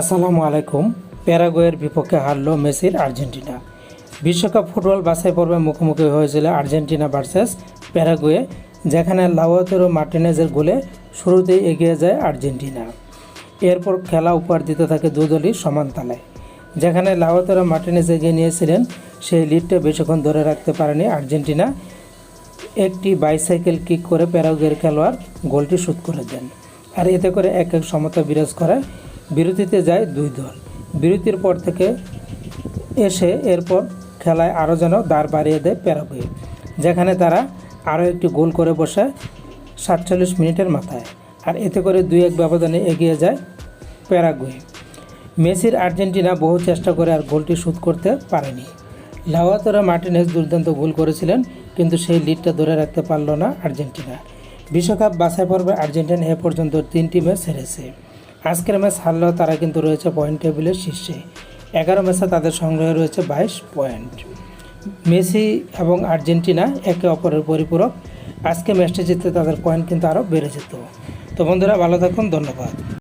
আসসালামু আলাইকুম। প্যারাগুয়ের বিপক্ষে হারল মেসির আর্জেন্টিনা। বিশ্বকাপ ফুটবল বাছাই পর্বে মুখোমুখি হয়েছিল আর্জেন্টিনা ভার্সেস প্যারাগুয়ে, যেখানে লাওয়াতেরো মার্টিনেজের গোলে শুরুতেই এগিয়ে যায় আর্জেন্টিনা। এরপর খেলা উপহার দিতে থাকে দুদলই সমান তালে। যেখানে লাওয়াতেরো মার্টিনেজ এগিয়ে নিয়েছিলেন, সেই লিডটা বেশিক্ষণ ধরে রাখতে পারেনি আর্জেন্টিনা। একটি বাইসাইকেল কিক করে প্যারাগুয়ের খেলোয়াড় গোলটি শোধ করে দেন। আর এতে করে এক এক সমতা বিরাজ করে বিরতিতে যায় দুই দল। বিরতির পর থেকে এসে এরপর খেলায় আরও যেন দাঁড় বাড়িয়ে দেয় প্যারাগুয়ে, যেখানে তারা আরও একটি গোল করে বসে সাতচল্লিশ মিনিটের মাথায়। আর এতে করে দুই এক ব্যবধানে এগিয়ে যায় প্যারাগুয়ে। মেসির আর্জেন্টিনা বহু চেষ্টা করে আর গোলটি শোধ করতে পারেনি। লাওয়াতোরা মার্টিনেজ দুর্দান্ত গোল করেছিলেন, কিন্তু সেই লিডটা ধরে রাখতে পারল না আর্জেন্টিনা। বিশ্বকাপ বাছাই পর্বে আর্জেন্টিনা এ পর্যন্ত তিনটি ম্যাচ হেরেছে। আজকের ম্যাচ হারলেও তারা কিন্তু রয়েছে পয়েন্ট টেবিলের শীর্ষে। এগারো ম্যাচে তাদের সংগ্রহে রয়েছে বাইশ পয়েন্ট মেসি এবং আর্জেন্টিনা একে অপরের পরিপূরক। আজকে ম্যাচটি জিততে তাদের পয়েন্ট কিন্তু আরও বেড়ে যেত। তো বন্ধুরা, ভালো থাকুন, ধন্যবাদ।